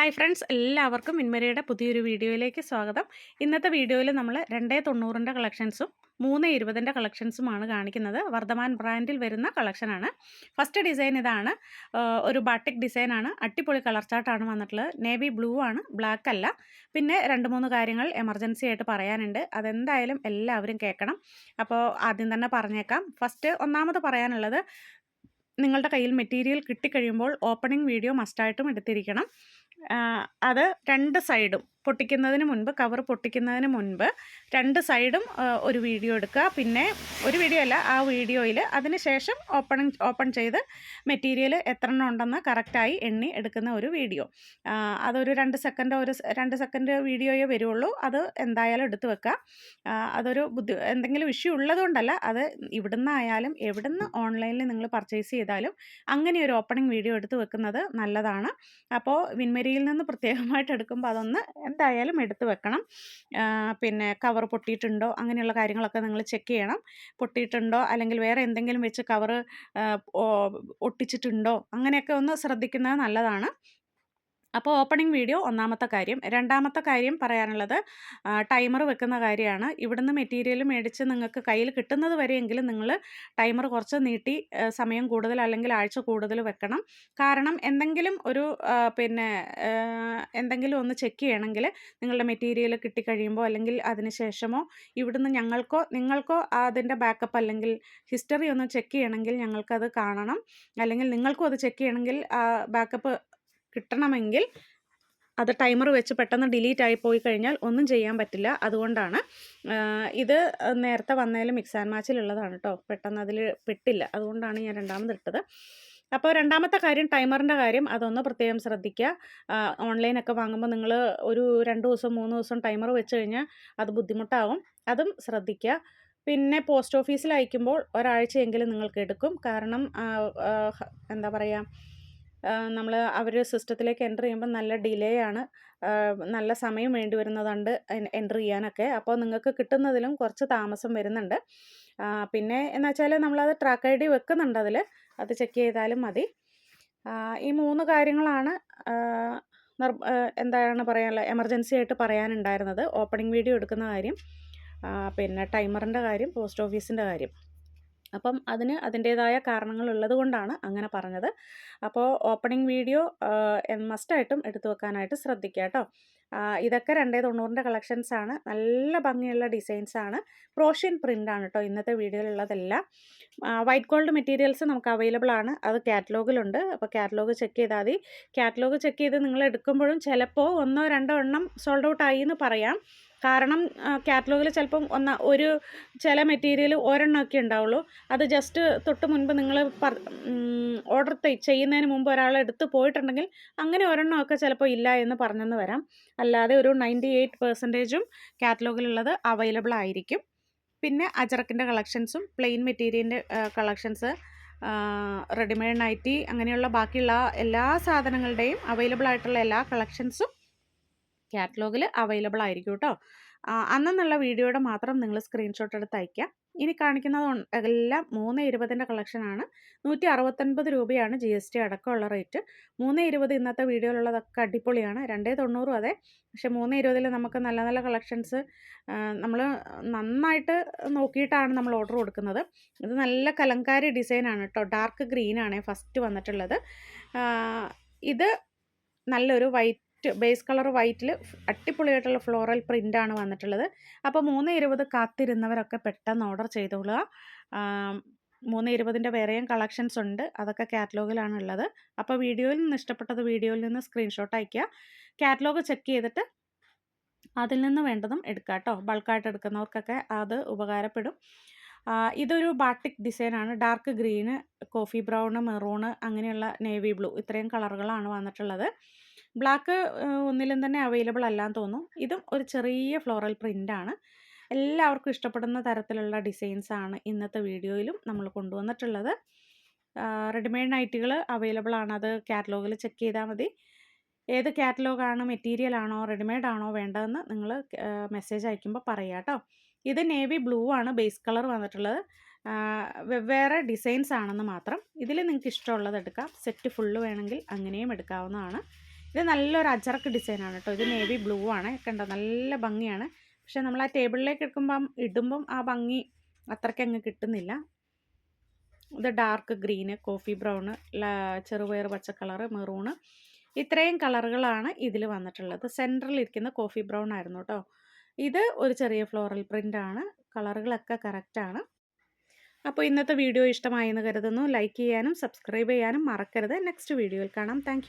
Hi friends എല്ലാവർക്കും മിൻമരയുടെ പുതിയൊരു വീഡിയോയിലേക്ക് സ്വാഗതം. ഇന്നത്തെ വീഡിയോയിൽ നമ്മൾ രണ്ടേ തൊണ്ണൂറിന്റെ കളക്ഷൻസും മൂന്ന് ഇരുപതിന്റെ കളക്ഷൻസുമാണ് കാണിക്കുന്നത്. വർദ്ധമാൻ ബ്രാൻഡിൽ വരുന്ന കളക്ഷനാണ് ഫസ്റ്റ് ഡിസൈൻ ഇതാണ്. ഒരു ബാട്ടിക് ഡിസൈനാണ് അടിപൊളി കളർ ചാർട്ടാണ് വന്നിട്ടുള്ളത്. നേവി ബ്ലൂ ആണ് ബ്ലാക്ക് അല്ല. പിന്നെ രണ്ട് മൂന്ന് കാര്യങ്ങൾ എമർജൻസി ആയിട്ട് പറയാനുണ്ട്. അതെന്തായാലും എല്ലാവരും കേൾക്കണം. അപ്പോൾ ആദ്യം തന്നെ പറഞ്ഞേക്കാം. ഫസ്റ്റ് ഒന്നാമത് പറയാനുള്ളത് നിങ്ങളുടെ കയ്യിൽ മെറ്റീരിയൽ കിട്ടിക്കഴിയുമ്പോൾ ഓപ്പണിംഗ് വീഡിയോ മസ്റ്റായിട്ടും എടുത്തിരിക്കണം. അത് രണ്ട് സൈഡും പൊട്ടിക്കുന്നതിന് മുൻപ് കവർ പൊട്ടിക്കുന്നതിന് മുൻപ് രണ്ട് സൈഡും ഒരു വീഡിയോ എടുക്കുക. പിന്നെ ഒരു വീഡിയോ അല്ല ആ വീഡിയോയിൽ അതിന് ശേഷം ഓപ്പൺ ചെയ്ത് മെറ്റീരിയൽ എത്ര എണ്ണം ഉണ്ടെന്ന് കറക്റ്റായി എണ്ണി എടുക്കുന്ന ഒരു വീഡിയോ. അതൊരു രണ്ട് സെക്കൻഡോ ഒരു രണ്ട് സെക്കൻഡ് വീഡിയോയേ വരുള്ളൂ. അത് എന്തായാലും എടുത്തു വെക്കുക. അതൊരു ബുദ്ധി എന്തെങ്കിലും ഇഷ്യൂ ഉള്ളതുകൊണ്ടല്ല അത് ഇവിടുന്ന് ആയാലും എവിടുന്ന് ഓൺലൈനിൽ നിങ്ങൾ പർച്ചേസ് ചെയ്താലും അങ്ങനെ ഒരു ഓപ്പണിംഗ് വീഡിയോ എടുത്ത് വെക്കുന്നത് നല്ലതാണ്. അപ്പോൾ വിൻമരിയിൽ നിന്ന് പ്രത്യേകമായിട്ട് എടുക്കുമ്പോൾ അതൊന്ന് എന്തായാലും എടുത്ത് വെക്കണം. പിന്നെ കവർ പൊട്ടിയിട്ടുണ്ടോ അങ്ങനെയുള്ള കാര്യങ്ങളൊക്കെ നിങ്ങൾ ചെക്ക് ചെയ്യണം. പൊട്ടിയിട്ടുണ്ടോ അല്ലെങ്കിൽ വേറെ എന്തെങ്കിലും വെച്ച് കവർ ഒട്ടിച്ചിട്ടുണ്ടോ അങ്ങനെയൊക്കെ ഒന്ന് ശ്രദ്ധിക്കുന്നത് നല്ലതാണ്. അപ്പോൾ ഓപ്പണിംഗ് വീഡിയോ ഒന്നാമത്തെ കാര്യം. രണ്ടാമത്തെ കാര്യം പറയാനുള്ളത് ടൈമർ വെക്കുന്ന കാര്യമാണ്. ഇവിടുന്ന് മെറ്റീരിയൽ മേടിച്ച് നിങ്ങൾക്ക് കയ്യിൽ കിട്ടുന്നത് വരെയെങ്കിലും നിങ്ങൾ ടൈമർ കുറച്ച് നീട്ടി സമയം കൂടുതൽ അല്ലെങ്കിൽ ആഴ്ച കൂടുതൽ വെക്കണം. കാരണം എന്തെങ്കിലും ഒരു പിന്നെ എന്തെങ്കിലും ഒന്ന് ചെക്ക് ചെയ്യണമെങ്കിൽ നിങ്ങളുടെ മെറ്റീരിയൽ കിട്ടിക്കഴിയുമ്പോൾ അല്ലെങ്കിൽ അതിന് ശേഷമോ ഇവിടുന്ന് ഞങ്ങൾക്കോ നിങ്ങൾക്കോ അതിന്റെ ബാക്കപ്പ് അല്ലെങ്കിൽ ഹിസ്റ്ററി ഒന്ന് ചെക്ക് ചെയ്യണമെങ്കിൽ ഞങ്ങൾക്കത് കാണണം. അല്ലെങ്കിൽ നിങ്ങൾക്കും അത് ചെക്ക് ചെയ്യണമെങ്കിൽ ബാക്കപ്പ് കിട്ടണമെങ്കിൽ അത് ടൈമർ വെച്ച് പെട്ടെന്ന് ഡിലീറ്റ് ആയി പോയി കഴിഞ്ഞാൽ ഒന്നും ചെയ്യാൻ പറ്റില്ല. അതുകൊണ്ടാണ് ഇത് നേരത്തെ വന്നതിൽ മിക്സ് ആൻഡ് മാച്ചിലുള്ളതാണ് കേട്ടോ പെട്ടെന്ന് അതിൽ പെട്ടില്ല. അതുകൊണ്ടാണ് ഞാൻ രണ്ടാമത് ഇട്ടത്. അപ്പോൾ രണ്ടാമത്തെ കാര്യം ടൈമറിന്റെ കാര്യം അതൊന്ന് പ്രത്യേകം ശ്രദ്ധിക്കുക ഓൺലൈനൊക്കെ വാങ്ങുമ്പോൾ നിങ്ങൾ ഒരു രണ്ട് ദിവസം മൂന്ന് ദിവസം ടൈമർ വെച്ച് കഴിഞ്ഞാൽ അത് ബുദ്ധിമുട്ടാവും. അതും ശ്രദ്ധിക്കുക പിന്നെ പോസ്റ്റ് ഓഫീസിൽ അയക്കുമ്പോൾ ഒരാഴ്ചയെങ്കിലും നിങ്ങൾക്ക് എടുക്കും. കാരണം എന്താ പറയുക നമ്മൾ അവർ സിസ്റ്റത്തിലേക്ക് എന്റർ ചെയ്യുമ്പോൾ നല്ല ഡിലേ ആണ് നല്ല സമയം വേണ്ടി വരുന്നതുണ്ട് എന്റർ ചെയ്യാനൊക്കെ. അപ്പോൾ നിങ്ങൾക്ക് കിട്ടുന്നതിലും കുറച്ച് താമസം വരുന്നുണ്ട്. പിന്നെ എന്ന് വെച്ചാൽ നമ്മളത് ട്രാക്ക് ഐ ഡി വെക്കുന്നുണ്ട് അതിൽ അത് ചെക്ക് ചെയ്താലും മതി. ഈ മൂന്ന് കാര്യങ്ങളാണ് നിർ എന്താണ് പറയാനുള്ളത് എമർജൻസി ആയിട്ട് പറയാനുണ്ടായിരുന്നത്. ഓപ്പണിംഗ് വീഡിയോ എടുക്കുന്ന കാര്യം പിന്നെ ടൈമറിന്റെ കാര്യം പോസ്റ്റ് ഓഫീസിന്റെ കാര്യം. അപ്പം അതിന് അതിന്റേതായ കാരണങ്ങൾ ഉള്ളത് കൊണ്ടാണ് അങ്ങനെ പറഞ്ഞത്. അപ്പോൾ ഓപ്പണിംഗ് വീഡിയോ മസ്റ്റായിട്ടും എടുത്തു വെക്കാനായിട്ട് ശ്രദ്ധിക്കുക കേട്ടോ. ഇതൊക്കെ രണ്ടേ തൊണ്ണൂറിന്റെ കളക്ഷൻസ് ആണ്. നല്ല ഭംഗിയുള്ള ഡിസൈൻസ് ആണ്. പ്രോഷ്യൻ പ്രിന്റ് ആണ് കേട്ടോ ഇന്നത്തെ വീഡിയോയിലുള്ളതെല്ലാം. വൈറ്റ് ഗോൾഡ് മെറ്റീരിയൽസ് നമുക്ക് അവൈലബിൾ ആണ്. അത് കാറ്റലോഗിലുണ്ട് അപ്പോൾ കാറ്റലോഗ് ചെക്ക് ചെയ്താൽ മതി. കാറ്റലോഗ് ചെക്ക് ചെയ്ത് നിങ്ങൾ എടുക്കുമ്പോഴും ചിലപ്പോൾ ഒന്നോ രണ്ടോ എണ്ണം സോൾഡ് ഔട്ട് ആയി എന്ന് പറയാം. കാരണം കാറ്റലോഗിൽ ചിലപ്പം ഒന്ന ഒരു ചില മെറ്റീരിയൽ ഒരെണ്ണമൊക്കെ ഉണ്ടാവുള്ളൂ. അത് ജസ്റ്റ് തൊട്ട് മുൻപ് നിങ്ങൾ ഓർഡർ ചെയ്യുന്നതിന് മുമ്പ് ഒരാൾ എടുത്ത് പോയിട്ടുണ്ടെങ്കിൽ അങ്ങനെ ഒരെണ്ണമൊക്കെ ചിലപ്പോൾ ഇല്ല എന്ന് പറഞ്ഞെന്ന് വരാം. അല്ലാതെ ഒരു നയന്റി എയ്റ്റ് പെർസെന്റേജും കാറ്റലോഗിലുള്ളത് അവൈലബിൾ ആയിരിക്കും. പിന്നെ അജറക്കിന്റെ കളക്ഷൻസും പ്ലെയിൻ മെറ്റീരിയലിന്റെ കളക്ഷൻസ് റെഡിമെയ്ഡ് നൈറ്റി അങ്ങനെയുള്ള ബാക്കിയുള്ള എല്ലാ സാധനങ്ങളുടെയും അവൈലബിൾ ആയിട്ടുള്ള എല്ലാ കളക്ഷൻസും കാറ്റലോഗിൽ അവൈലബിൾ ആയിരിക്കും കേട്ടോ അന്നെന്നുള്ള വീഡിയോയുടെ മാത്രം നിങ്ങൾ സ്ക്രീൻഷോട്ട് എടുത്ത് അയക്കാം ഇനി കാണിക്കുന്നത് എല്ലാം മൂന്ന് ഇരുപതിന്റെ കളക്ഷനാണ് നൂറ്റി അറുപത്തൊൻപത് രൂപയാണ് ജി എസ് ടി അടക്കമുള്ള റേറ്റ് മൂന്ന് ഇരുപത് ഇന്നത്തെ വീഡിയോയിലുള്ളതൊക്കെ അടിപൊളിയാണ്. രണ്ടേ തൊണ്ണൂറും അതെ. പക്ഷേ മൂന്ന് ഇരുപതിൽ നമുക്ക് നല്ല നല്ല കളക്ഷൻസ് നമ്മൾ നന്നായിട്ട് നോക്കിയിട്ടാണ് നമ്മൾ ഓർഡർ കൊടുക്കുന്നത്. ഇത് നല്ല കലങ്കാരി ഡിസൈനാണ് കേട്ടോ ഡാർക്ക് ഗ്രീനാണ് ഫസ്റ്റ് വന്നിട്ടുള്ളത്. ഇത് നല്ലൊരു വൈറ്റ് ബേസ് കളർ വൈറ്റിൽ അടിപൊളിയായിട്ടുള്ള ഫ്ലോറൽ പ്രിന്റാണ് വന്നിട്ടുള്ളത്. അപ്പോൾ മൂന്ന് ഇരുപത് കാത്തിരുന്നവരൊക്കെ പെട്ടെന്ന് ഓർഡർ ചെയ്തോളുക. മൂന്ന് ഇരുപതിന്റെ വേറെയും കളക്ഷൻസ് ഉണ്ട്. അതൊക്കെ കാറ്റലോഗിലാണ് ഉള്ളത്. അപ്പോൾ വീഡിയോയിൽ നിന്ന് ഇഷ്ടപ്പെട്ടത് വീഡിയോയിൽ നിന്ന് സ്ക്രീൻഷോട്ട് അയയ്ക്കുക. കാറ്റലോഗ് ചെക്ക് ചെയ്തിട്ട് അതിൽ നിന്ന് വേണ്ടതും എടുക്കുക കേട്ടോ. ബൾക്കായിട്ട് എടുക്കുന്നവർക്കൊക്കെ അത് ഉപകാരപ്പെടും. ഇതൊരു ബാട്ടിക് ഡിസൈനാണ് dark green coffee brown maroon അങ്ങനെയുള്ള നേവി ബ്ലൂ ഇത്രയും കളറുകളാണ് വന്നിട്ടുള്ളത്. ബ്ലാക്ക് ഒന്നിലും തന്നെ അവൈലബിൾ അല്ലാന്ന് തോന്നുന്നു ഇതും ഒരു ചെറിയ ഫ്ലോറൽ പ്രിന്റാണ് എല്ലാവർക്കും ഇഷ്ടപ്പെടുന്ന തരത്തിലുള്ള ഡിസൈൻസ് ആണ് ഇന്നത്തെ വീഡിയോയിലും നമ്മൾ കൊണ്ടുവന്നിട്ടുള്ളത്. റെഡിമെയ്ഡ് നൈറ്റുകൾ അവൈലബിൾ ആണ്. അത് കാറ്റലോഗിൽ ചെക്ക് ചെയ്താൽ മതി. ഏത് കാറ്റലോഗാണ് മെറ്റീരിയൽ ആണോ റെഡിമെയ്ഡ് ആണോ വേണ്ടതെന്ന് നിങ്ങൾ മെസ്സേജ് അയക്കുമ്പോൾ പറയാം കേട്ടോ ഇത് നേവി ബ്ലൂ ആണ് ബേസ് കളർ വന്നിട്ടുള്ളത്. വെവ്വേറെ ഡിസൈൻസ് ആണെന്ന് മാത്രം. ഇതിൽ നിങ്ങൾക്ക് ഇഷ്ടമുള്ളത് എടുക്കാം. സെറ്റ് ഫുള്ള് വേണമെങ്കിൽ അങ്ങനെയും എടുക്കാവുന്നതാണ്. ഇത് നല്ലൊരു അജറക്ക് ഡിസൈനാണ് കേട്ടോ ഇത് നേവി ബ്ലൂ ആണ്. കണ്ടോ? നല്ല ഭംഗിയാണ്. പക്ഷേ നമ്മൾ ആ ടേബിളിലേക്ക് എടുക്കുമ്പം ഇടുമ്പം ആ ഭംഗി അത്രയ്ക്ക് അങ്ങ് കിട്ടുന്നില്ല. ഇത് ഡാർക്ക് ഗ്രീന് കോഫി ബ്രൗണ് ചെറുപയർ പച്ച കളറ് മെറൂണ് ഇത്രയും കളറുകളാണ് ഇതിൽ വന്നിട്ടുള്ളത്. സെന്ററിൽ ഇരിക്കുന്ന കോഫി ബ്രൗൺ ആയിരുന്നു കേട്ടോ ഇത് ഒരു ചെറിയ ഫ്ലോറൽ പ്രിന്റാണ് കളറുകളൊക്കെ കറക്റ്റാണ് അപ്പോൾ ഇന്നത്തെ വീഡിയോ ഇഷ്ടമായി എന്ന് കരുതുന്നു. ലൈക്ക് ചെയ്യാനും സബ്സ്ക്രൈബ് ചെയ്യാനും മറക്കരുത്. നെക്സ്റ്റ് വീഡിയോയിൽ കാണാം. താങ്ക്